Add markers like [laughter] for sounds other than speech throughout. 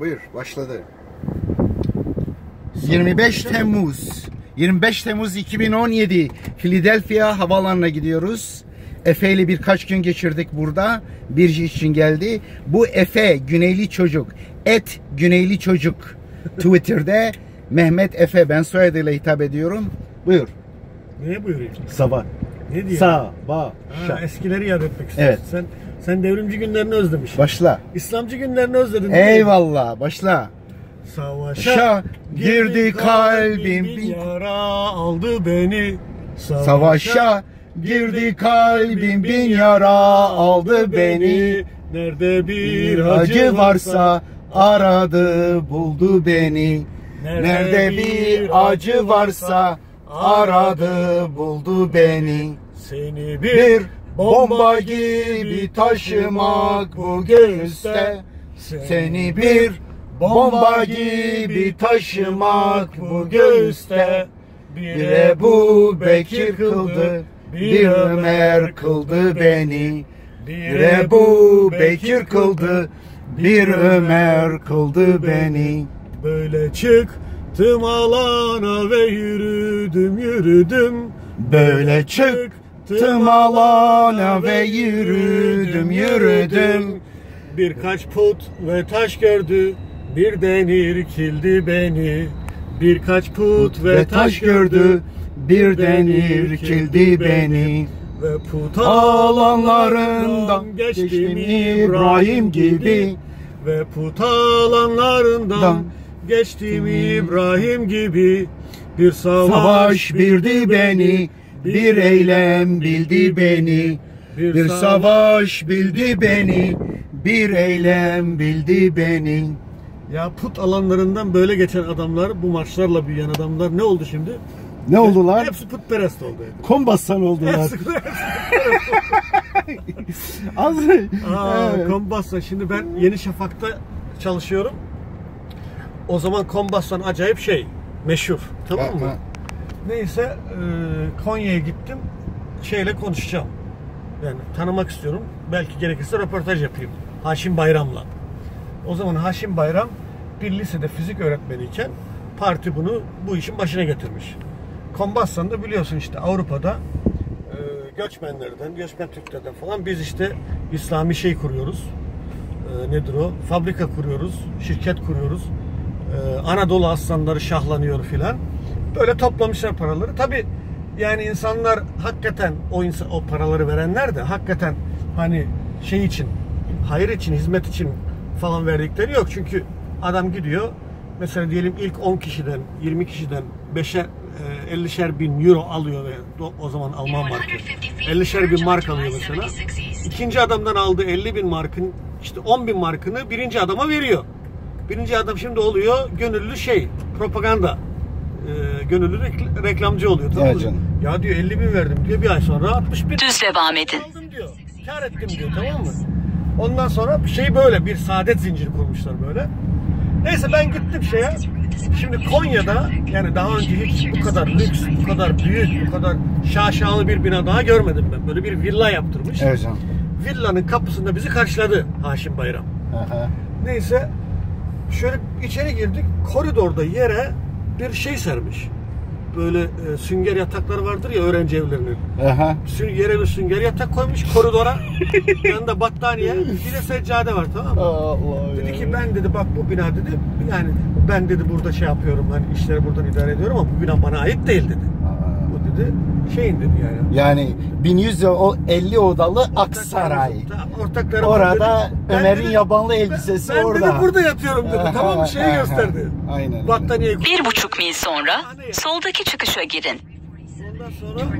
Buyur başladı. 25 Temmuz 25 Temmuz 2017 Philadelphia havalanına gidiyoruz. Efe ile birkaç gün geçirdik burada. Bir iş için geldi. Bu Efe Güneyli Çocuk. Et Güneyli Çocuk. Twitter'da Mehmet Efe ben soyadıyla hitap ediyorum. Buyur. Neye buyurayım? Sabah. Ne diyor? Sabah. Ha, eskileri yad etmek istiyorsun. Sen sen devrimci günlerini özlemişsin. Başla. İslamcı günlerini özledin. Eyvallah. Başla. Savaşa Şa girdi kalbim bir yara aldı beni. Savaşa girdi kalbim bin yara aldı beni Nerede bir Acı varsa aradı buldu beni Nerede bir acı varsa aradı buldu beni seni Bir bomba gibi taşımak bu göğüste Seni bir bomba gibi taşımak bu göğüste Bir Ebu Bekir kıldı, bir Ömer kıldı beni. Bir Ebu Bekir kıldı, bir Ömer kıldı beni. Böyle çıktım alana ve yürüdüm yürüdüm. Böyle çıktım alana ve yürüdüm yürüdüm. Birkaç put ve taş gördü birden irkildi beni Birkaç put ve taş gördü birden irkildi beni. Ve put Alanlarından geçtim İbrahim gibi. Ve put alanlarından Dan. geçtim İbrahim gibi Bir savaş, bildi beni, bir eylem bildi beni. Bir savaş bildi beni, bir eylem bildi beni. Ya put alanlarından böyle geçen adamlar, bu maçlarla büyüyen adamlar ne oldu şimdi? Ne oldular? Hepsi putperest oldu. Kombassan oldular. Hepsi [laughs] Az. Aa, Evet. Şimdi ben Yeni Şafak'ta çalışıyorum. O zaman Kombassan acayip şey, meşhur. Tamam mı? Neyse e, Konya'ya gittim. Şeyle konuşacağım. Yani tanımak istiyorum. Belki gerekirse röportaj yapayım. Haşim Bayram'la. O zaman Haşim Bayram bir lisede fizik öğretmeniyken parti bunu bu işin başına getirmiş. Kombassan da biliyorsun işte Avrupa'da e, göçmenlerden, göçmen Türklerden falan biz işte İslami şey kuruyoruz. E, nedir o? Fabrika kuruyoruz, şirket kuruyoruz. Anadolu aslanları şahlanıyor filan. Böyle toplamışlar paraları. Tabi yani insanlar hakikaten o insan, o paraları verenler de hakikaten hani şey için, hayır için, hizmet için falan verdikleri yok. Çünkü adam gidiyor mesela diyelim ilk 10 kişiden, 20 kişiden 5'er, e, 50'şer bin euro alıyor ve o zaman Alman markı. 50'şer bin mark alıyor mesela. İkinci adamdan aldığı 50 bin markın işte 10 bin markını birinci adama veriyor. Birinci adam şimdi oluyor gönüllü şey propaganda e, gönüllü rekl- reklamcı oluyor tamam Evet mı? canım. Ya diyor 50 bin verdim diyor bir ay sonra 60 bin Düz devam edin. aldım diyor. Kar ettim diyor tamam mı? Ondan sonra şey böyle bir saadet zinciri kurmuşlar böyle. Neyse ben gittim şeye. Şimdi Konya'da yani daha önce hiç bu kadar lüks, bu kadar büyük, bu kadar şaşalı bir bina daha görmedim ben. Böyle bir villa yaptırmış. Evet canım. Villanın kapısında bizi karşıladı Haşim Bayram. Aha. Neyse şöyle içeri girdik. Koridorda yere bir şey sermiş. Böyle e, sünger yatakları vardır ya öğrenci evlerinin. Aha. Sün, yere bir sünger yatak koymuş koridora. [laughs] Yanında battaniye, bir de seccade var tamam mı? Allah Dedi ki ben dedi bak bu bina dedi yani ben dedi burada şey yapıyorum hani işleri buradan idare ediyorum ama bu bina bana ait değil dedi. Bu dedi şeyin dedi yani. Yani 1150 odalı Aksaray. Tamam, Ortaklarım Orada dedi. Ben Ömer'in dedi- yabanlı elbisesi ben, ben orada. dedi burada yatıyorum dedi [laughs] tamam mı şeyi gösterdi. Aynen. Battaniyeyi Bir buçuk mil sonra soldaki çıkışa girin. Ondan sonra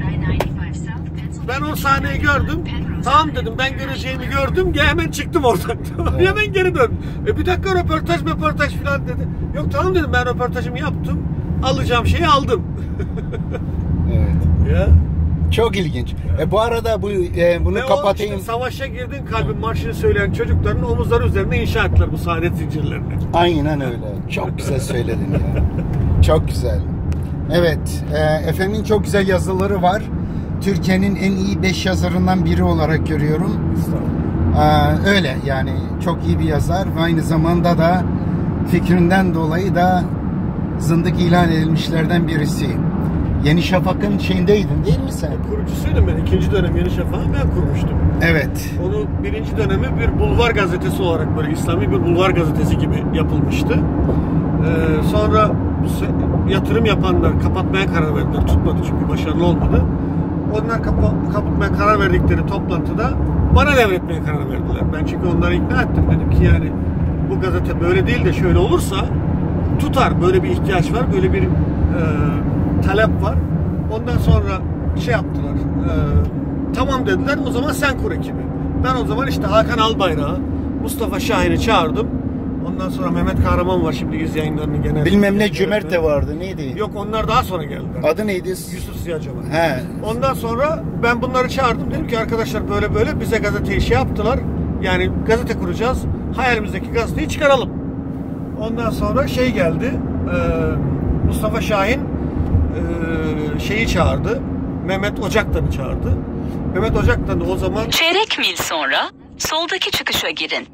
ben o sahneyi gördüm. Tamam dedim ben göreceğimi gördüm. Ya hemen çıktım oradan. [laughs] hemen geri döndüm. E bir dakika röportaj röportaj falan dedi. Yok tamam dedim ben röportajımı yaptım. Alacağım şeyi aldım. [laughs] Ya. Çok ilginç. E, bu arada bu e, bunu Ve o kapatayım. işte savaşa girdin kalbin marşını söyleyen çocukların omuzları üzerine inşa ettiler bu saadet zincirlerini. Aynen öyle. Çok güzel söyledin ya. [laughs] Çok güzel. Evet, e, Efe'nin çok güzel yazıları var. Türkiye'nin en iyi 5 yazarından biri olarak görüyorum. Ee, öyle yani çok iyi bir yazar ve aynı zamanda da fikrinden dolayı da zındık ilan edilmişlerden birisi. Yeni Şafak'ın şeyindeydin değil mi sen? Kurucusuydum ben. İkinci dönem Yeni Şafak'ı ben kurmuştum. Evet. Onu birinci dönemi bir bulvar gazetesi olarak böyle İslami bir bulvar gazetesi gibi yapılmıştı. Ee, sonra yatırım yapanlar kapatmaya karar verdiler. Tutmadı çünkü başarılı olmadı. Onlar kapa- kapatmaya karar verdikleri toplantıda bana devretmeye karar verdiler. Ben çünkü onları ikna ettim. Dedim ki yani bu gazete böyle değil de şöyle olursa tutar. Böyle bir ihtiyaç var. Böyle bir e, talep var. Ondan sonra şey yaptılar. e, tamam dediler. O zaman sen kur ekibi. Ben o zaman işte Hakan Albayrak'ı, Mustafa Şahin'i çağırdım. Ondan sonra Mehmet Kahraman var şimdi İz Yayınları'nın genel Bilmem ne cömert de vardı. Neydi? Yok onlar daha sonra geldiler. Adı neydi? Yusuf Ziyaca var. He. Ondan sonra ben bunları çağırdım. Dedim ki arkadaşlar böyle böyle bize gazeteyi şey yaptılar. Yani gazete kuracağız. Hayalimizdeki gazeteyi çıkaralım. Ondan sonra şey geldi. e, Mustafa Şahin e, şeyi çağırdı. Mehmet Ocaktan'ı çağırdı. Mehmet Ocaktan da o zaman Çeyrek mil sonra soldaki çıkışa girin.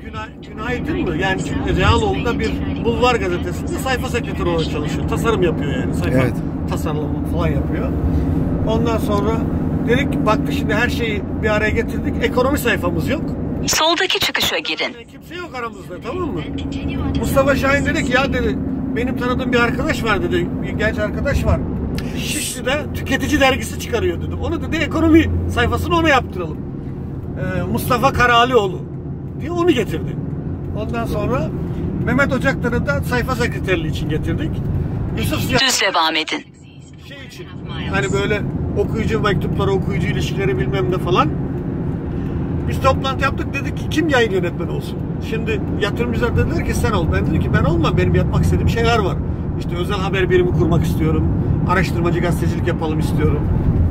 Günay, Günaydın mı? Yani Realoğlu'nda bir bulvar gazetesinde sayfa sekreteri olarak çalışıyor. Tasarım yapıyor yani. Sayfa Evet. tasarımı falan yapıyor. Ondan sonra dedik ki baktı şimdi her şeyi bir araya getirdik. Ekonomi sayfamız yok. Soldaki çıkışa girin. Kimse yok aramızda tamam mı? Mustafa Şahin dedi ki ya dedi benim tanıdığım bir arkadaş var dedi. Bir genç arkadaş var. Şişli'de tüketici dergisi çıkarıyor dedi. Onu dedi ekonomi sayfasını ona yaptıralım. Ee, Mustafa Karalioğlu diye onu getirdi. Ondan sonra Mehmet Ocaklar'ı da sayfa sekreterliği için getirdik. Yusuf Düz devam edin. şey için hani böyle okuyucu mektupları, okuyucu ilişkileri bilmem ne falan. Biz toplantı yaptık dedik ki kim yayın yönetmeni olsun? Şimdi yatırımcılar dediler ki sen ol. Ben dedim ki ben olmam. Benim yapmak istediğim şeyler var. İşte özel haber birimi kurmak istiyorum. Araştırmacı gazetecilik yapalım istiyorum.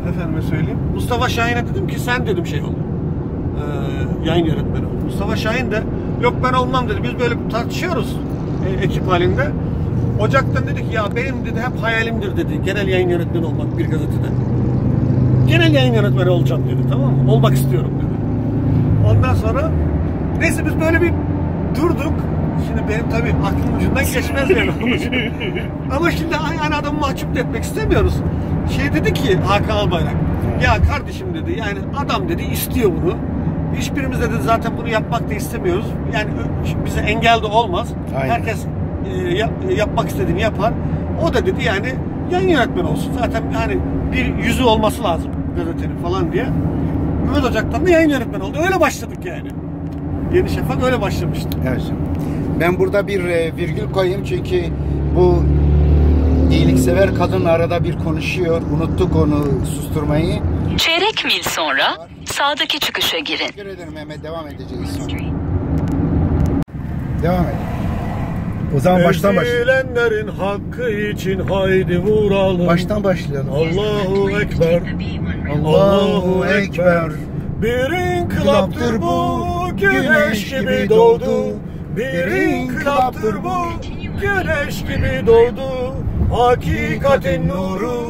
Efendime söyleyeyim. Mustafa Şahin'e dedim ki sen dedim şey ol. Ee, yayın yönetmeni ol. Mustafa Şahin de yok ben olmam dedi. Biz böyle tartışıyoruz e, ekip halinde. Ocak'tan dedi ki ya benim dedi hep hayalimdir dedi. Genel yayın yönetmeni olmak bir gazetede. Genel yayın yönetmeni olacağım dedi tamam mı? Olmak istiyorum. Ondan sonra neyse biz böyle bir durduk. Şimdi benim tabii aklım ucundan geçmez yani. onun için. [laughs] Ama şimdi yani adamı mahcup da etmek istemiyoruz. Şey dedi ki Hakan Albayrak. Ya kardeşim dedi yani adam dedi istiyor bunu. Hiçbirimiz dedi zaten bunu yapmak da istemiyoruz. Yani bize engel de olmaz. Aynen. Herkes e, yap- yapmak istediğini yapar. O da dedi yani yayın yönetmeni olsun. Zaten hani bir yüzü olması lazım gazetenin falan diye. Mehmet Ocak'tan da yayın yönetmeni oldu. Öyle başladık yani. Yeni Şafak öyle başlamıştı. Evet. Ben burada bir e, virgül koyayım çünkü bu iyiliksever kadın arada bir konuşuyor. Unuttuk onu susturmayı. Çeyrek mil sonra sağdaki çıkışa girin. Teşekkür ederim Mehmet. Devam edeceğiz. Devam et. O zaman baştan başlayalım. Ezilenlerin hakkı için haydi vuralım. Baştan başlayalım. Allahu Ekber. Allahu Ekber. Bir inkılaptır bu güneş gibi doğdu. Bir inkılaptır bu güneş gibi doğdu. Hakikatin nuru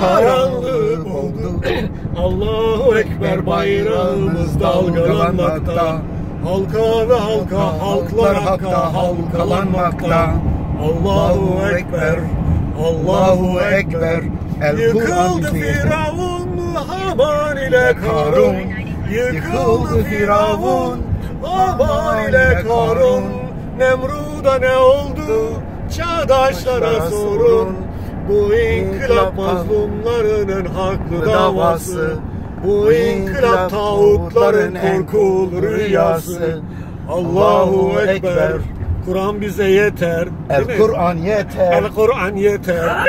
karanlığı oldu. [coughs] Allahu Ekber bayrağımız dalgalanmakta. Halka ve halka halklar hakka halkalanmakta. Allahu Ekber. Allahu Ekber. Yıkıldı Firavun Haman ile Karun. Yıkıldı Firavun Haman ile Karun. Nemrud'a ne oldu? Çağdaşlara sorun. Bu inkılap mazlumlarının haklı davası. Bu inkılap tağutların korkulu rüyası. Allahu Ekber. Kur'an bize yeter. El? Kur'an yeter. El Kur'an yeter. [laughs]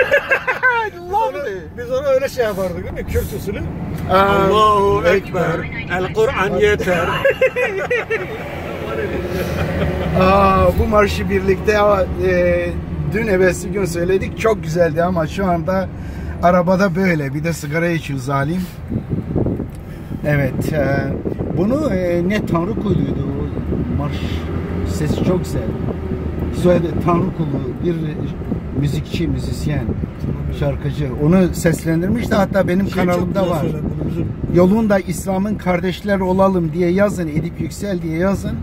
biz, onu, biz onu öyle şey yapardık değil mi? Kürt usulü. Allahu Ekber. El Kur'an yeter. [laughs] Aa, bu marşı birlikte e, dün evvelsi gün söyledik. Çok güzeldi ama şu anda arabada böyle. Bir de sigara içiyor zalim. Evet. e, bunu e, ne Tanrı kuluydu o marş. Sesi çok güzel. Söyledi Tanrı kulu bir müzikçi, müzisyen. Şarkıcı. Onu seslendirmiş de hatta benim Şey kanalımda var. Yolunda İslam'ın kardeşler olalım diye yazın. Edip Yüksel diye yazın.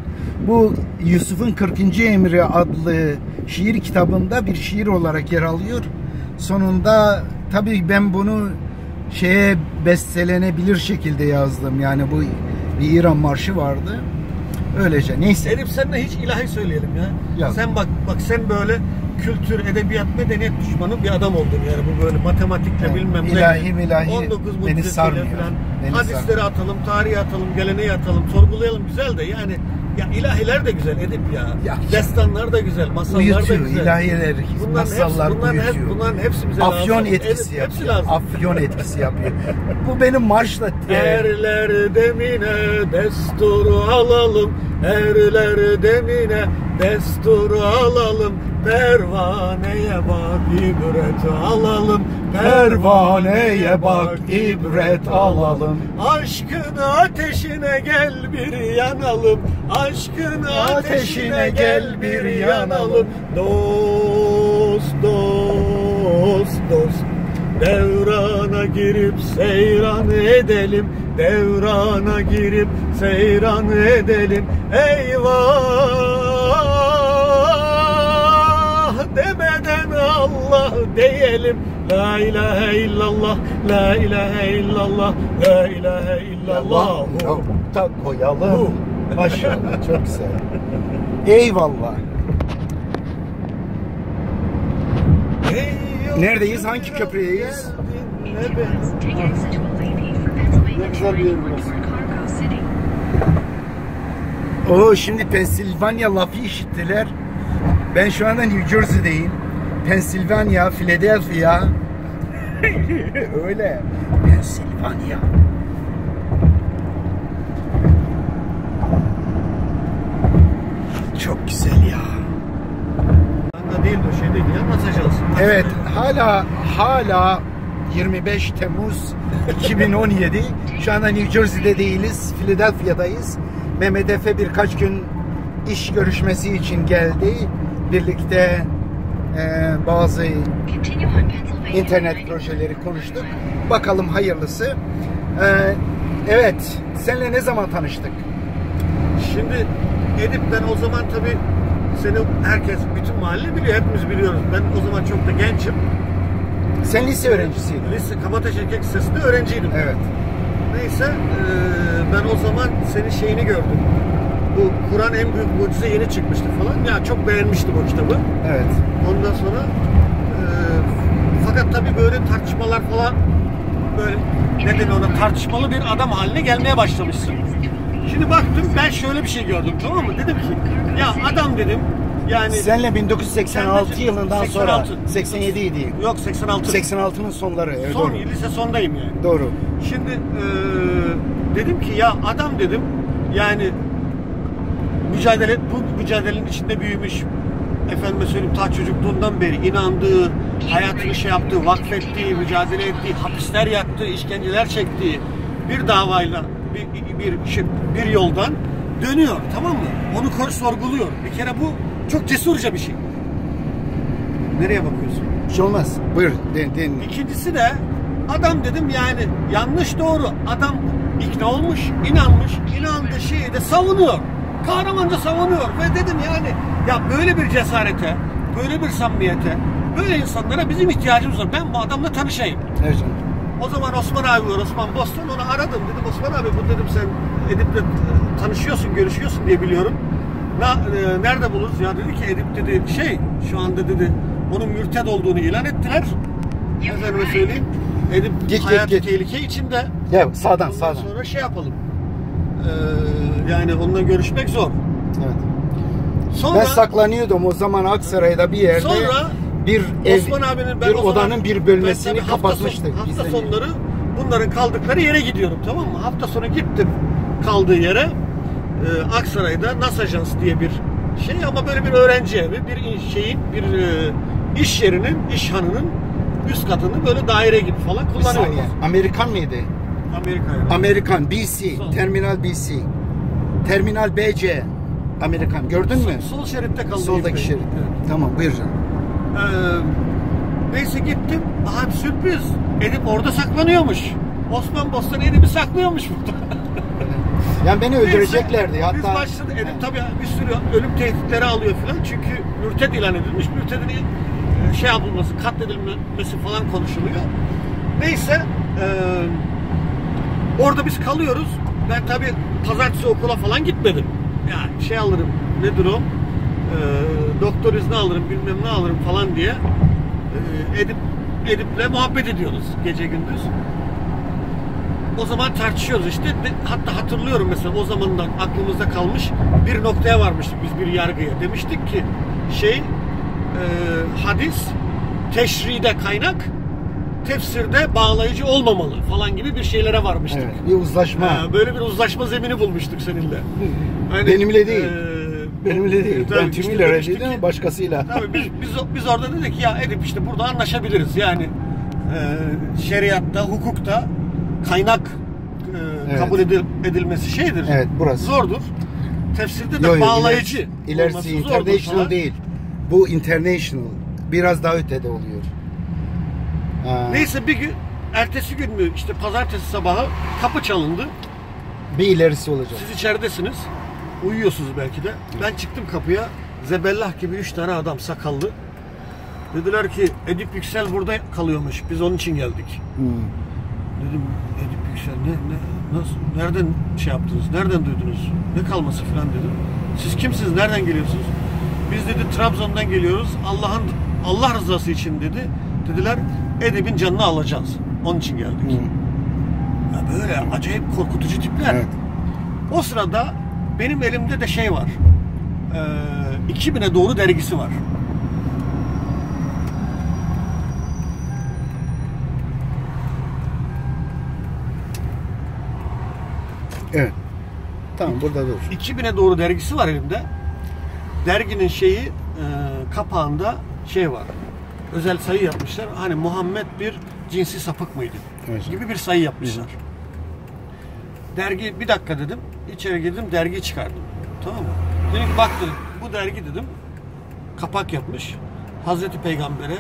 Bu Yusuf'un 40. Emri adlı şiir kitabında bir şiir olarak yer alıyor. Sonunda tabii ben bunu şeye bestelenebilir şekilde yazdım. Yani bu bir İran marşı vardı. Öylece. Neyse. Elif seninle hiç ilahi söyleyelim ya. Ya. Sen bak bak sen böyle kültür, edebiyat, medeniyet düşmanı bir adam oldun yani bu böyle matematikle Evet. bilmem ne. İlahi milahi 19 beni sarmıyor. falan. Beni Hadisleri sarmıyor. atalım, tarihi atalım, geleneği atalım, sorgulayalım güzel de yani ya ilahiler de güzel Edip ya. Ya. Destanlar da güzel, masallar da Uyutuyor. güzel. ilahiler, Bunların masallar hepsi, bunların, hep, uyutuyor. bunların hepsi bize Afyon lazım. etkisi hepsi yapıyor. lazım. Afyon etkisi yapıyor. Bu benim marşla [laughs] Erler demine destur alalım Erler demine destur alalım Pervaneye bak ibret alalım Pervaneye bak, ibret alalım. Aşkın ateşine gel bir yanalım. Aşkın ateşine gel bir yanalım. Dost dost dost. Devrana girip seyran edelim. Devrana girip seyran edelim. Eyvah diyelim La ilahe illallah La ilahe illallah La ilahe illallah da koyalım. Maşallah çok güzel. Eyvallah. Ey Neredeyiz? Hangi köprüdeyiz? ne be- Take exit 280 for Pennsylvania güzel bir yer burası. Oo şimdi Pensilvanya lafı işittiler. Ben şu anda New Jersey'deyim. Pensilvanya, Philadelphia. [laughs] Öyle. Pensilvanya. Çok güzel ya. Anda değil de şey değil ya masaj alsın. Evet hala hala 25 Temmuz 2017 şu anda New Jersey'de değiliz Philadelphia'dayız Mehmet Efe birkaç gün iş görüşmesi için geldi birlikte e, bazı internet projeleri konuştuk bakalım hayırlısı E, evet seninle ne zaman tanıştık Şimdi Edip ben o zaman tabii seni herkes bütün mahalle biliyor. Hepimiz biliyoruz. Ben o zaman çok da gençim. sen lise öğrencisiydin Lise Kabataş Erkek Lisesi'nde öğrenciydim. evet Neyse eee, ben o zaman senin şeyini gördüm. Bu Kur'an en büyük mucize yeni çıkmıştı falan. Ya çok beğenmiştim o kitabı. evet Ondan sonra eee, fakat tabii böyle tartışmalar falan böyle ne denir ona tartışmalı bir adam haline gelmeye başlamışsın. Şimdi baktım ben şöyle bir şey gördüm tamam mı? Dedim ki ya adam dedim yani senle 1986 Sen de- yılından sonra 86. 87 idi yok 86. 86'nın sonları evet, Son doğru. lise sondayım yani. Doğru. Şimdi eee, dedim ki ya adam dedim yani mücadele bu mücadelenin içinde büyümüş efendime söyleyeyim ta çocukluğundan beri inandığı, hayatını şey yaptığı, vakfettiği, mücadele ettiği, hapisler yattığı, işkenceler çektiği bir davayla bir, bir, şey, bir yoldan dönüyor tamam mı? Onu sorguluyor. Bir kere bu çok cesurca bir şey. Nereye bakıyorsun? Bir şey olmaz. Buyur. Den, den. İkincisi de adam dedim yani yanlış doğru. Adam ikna olmuş, inanmış, inandığı şeyi de savunuyor. Kahramanca savunuyor ve dedim yani ya böyle bir cesarete, böyle bir samimiyete, böyle insanlara bizim ihtiyacımız var. Ben bu adamla tanışayım. Evet. O zaman Osman abi var, Osman Boston. Onu aradım. Dedim Osman abi bu dedim sen Edip'le e, tanışıyorsun, görüşüyorsun diye biliyorum. Na, e, nerede buluruz? Ya dedi ki Edip dedi şey şu anda dedi onun mürted olduğunu ilan ettiler. Efendime söyleyeyim. Edip Git, git, hayatı git. tehlike içinde. Ya sağdan Ondan sağdan. sonra şey yapalım. Ee, yani onunla görüşmek zor. Evet. Sonra Ben saklanıyordum o zaman Aksaray'da bir yerde. Sonra bir ev, Osman abinin ben bir odanın bir bölmesini ben tabii hafta son- kapatmıştık. Hafta, sonları bunların kaldıkları yere gidiyorum tamam mı? Hafta sonu gittim kaldığı yere. Ee, Aksaray'da NAS Ajans diye bir şey ama böyle bir öğrenci evi, bir in- şeyin, bir e, iş yerinin, iş hanının üst katını böyle daire gibi falan saniye. Amerikan mıydı? Amerika'ya. Amerikan BC, Sol. Terminal BC. Terminal BC. Amerikan. Gördün mü? Sol şeritte kaldı. Soldaki şerit. Evet. Tamam buyur canım. Neyse gittim. Aha sürpriz. Edip orada saklanıyormuş. Osman Bostan Edip'i saklıyormuş burada. [laughs] Yani beni öldüreceklerdi. Neyse, Biz Hatta başladık. Edip tabii bir sürü ölüm tehditleri alıyor falan. Çünkü mürted ilan edilmiş. Mürtedin e, şey yapılması, katledilmesi falan konuşuluyor. Neyse e, orada biz kalıyoruz. Ben tabii pazartesi okula falan gitmedim. Yani şey alırım, nedir o? E, doktor izni alırım, bilmem ne alırım falan diye. E, Edip Edip'le muhabbet ediyoruz gece gündüz. O zaman tartışıyoruz işte. Hatta hatırlıyorum mesela o zamandan aklımızda kalmış bir noktaya varmıştık biz bir yargıya. Demiştik ki şey e, hadis teşride kaynak tefsirde bağlayıcı olmamalı falan gibi bir şeylere varmıştık. evet, bir uzlaşma. Ha, böyle bir uzlaşma zemini bulmuştuk seninle. Hani, Benimle değil. e, Benimle değil. tabii ben işte tümüyle ki- başkasıyla. Tabii biz, biz, biz orada dedik ya Edip işte burada anlaşabiliriz. Yani e, şeriatta, hukukta kaynak e, Evet. kabul edil- edilmesi şeydir. Evet, burası. Zordur. Tefsirde de Yo, yo, bağlayıcı. ilerisi- ilerisi international falan. değil. Bu international. Biraz daha ötede oluyor. Ha, Neyse bir gün ertesi gün mü işte pazartesi sabahı kapı çalındı. Bir ilerisi olacak. Siz içeridesiniz. Uyuyorsunuz belki de. Ben çıktım kapıya. Zebellah gibi üç tane adam sakallı. Dediler ki Edip Yüksel burada kalıyormuş. Biz onun için geldik. Hmm. Dedim Edip Yüksel ne, ne nasıl nereden şey yaptınız? Nereden duydunuz? Ne kalması falan dedim. Siz kimsiniz? Nereden geliyorsunuz? Biz dedi Trabzon'dan geliyoruz. Allah'ın Allah rızası için dedi. Dediler Edip'in canını alacağız. Onun için geldik. Hmm. Ya böyle acayip korkutucu tipler. Evet. O sırada benim elimde de şey var. Ee, 2000'e doğru dergisi var. Evet. Tamam burada dur. 2000'e doğru dergisi var elimde. Derginin şeyi e, kapağında şey var. Özel sayı yapmışlar. Hani Muhammed bir cinsi sapık mıydı? Evet. Gibi bir sayı yapmışlar. Dergi bir dakika dedim. İçeri girdim dergiyi çıkardım. Tamam mı? Dedim ki bak dedim bu dergi dedim kapak yapmış. Hazreti Peygamber'e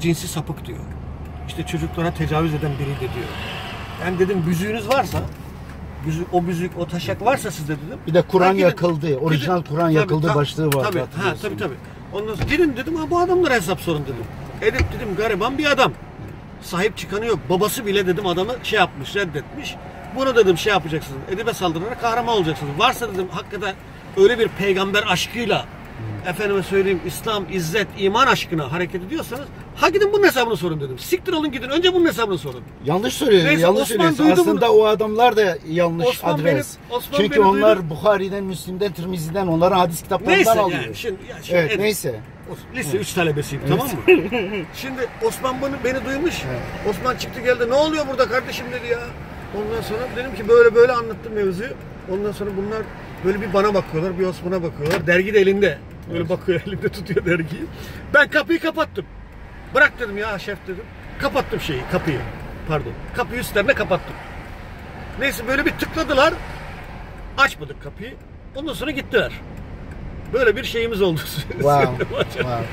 cinsi sapık diyor. İşte çocuklara tecavüz eden biriydi diyor. Ben dedim büzüğünüz varsa büzük, o büzük, o taşak varsa sizde dedim. Bir de Kur'an yakıldı. Orijinal Kur'an Tabii, yakıldı ta- başlığı vardı. Tabii, ha, tabii tabii. Ondan sonra gidin dedim ha bu adamlara hesap sorun dedim. Edip dedim gariban bir adam. Sahip çıkanı yok. Babası bile dedim adamı şey yapmış, reddetmiş. Bunu dedim şey yapacaksınız. Edip'e saldırarak kahraman olacaksınız. Varsa dedim hakikaten öyle bir peygamber aşkıyla efendime söyleyeyim İslam, izzet, iman aşkına hareket ediyorsanız ha gidin bunun hesabını sorun dedim. Siktir olun gidin önce bunun hesabını sorun. Yanlış söylüyor. Neyse, yanlış Osman söylüyorsun. Aslında bunu. o adamlar da yanlış Osman adres. beni- Osman Çünkü beni onlar duydu. Bukhari'den, Müslim'den, Tirmizi'den onların hadis kitaplarından Neyse alıyor. yani şimdi, ya şimdi evet Edip- neyse. Lise 3 talebesiyim tamam mı? [laughs] Şimdi Osman bunu beni duymuş. Osman çıktı geldi. Ne oluyor burada kardeşim dedi ya. Ondan sonra dedim ki böyle böyle anlattım mevzuyu. Ondan sonra bunlar böyle bir bana bakıyorlar, bir Osman'a bakıyorlar. Dergi de elinde. Böyle bakıyor elinde tutuyor dergiyi. Ben kapıyı kapattım. Bırak dedim ya şef dedim. Kapattım şeyi, kapıyı. Pardon. Kapıyı üstlerine kapattım. Neyse böyle bir tıkladılar. Açmadık kapıyı. Ondan sonra gittiler. Böyle bir şeyimiz oldu. [laughs] Wow. wow.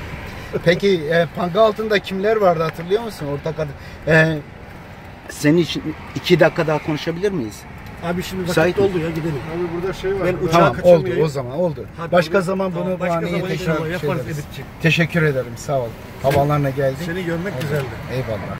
Peki e, panga altında kimler vardı hatırlıyor musun? Ortak adı. E, senin için iki dakika daha konuşabilir miyiz? Abi şimdi vakit Müsait oldu ya gidelim. Abi burada şey var. Ben uçağa Tamam oldu o zaman oldu. Hadi Başka olur. zaman Tamam, bunu başka bahaneye zaman tekrar şey yaparız. Teşekkür ederim sağ ol. Havalarına geldik. Seni görmek güzeldi. Eyvallah.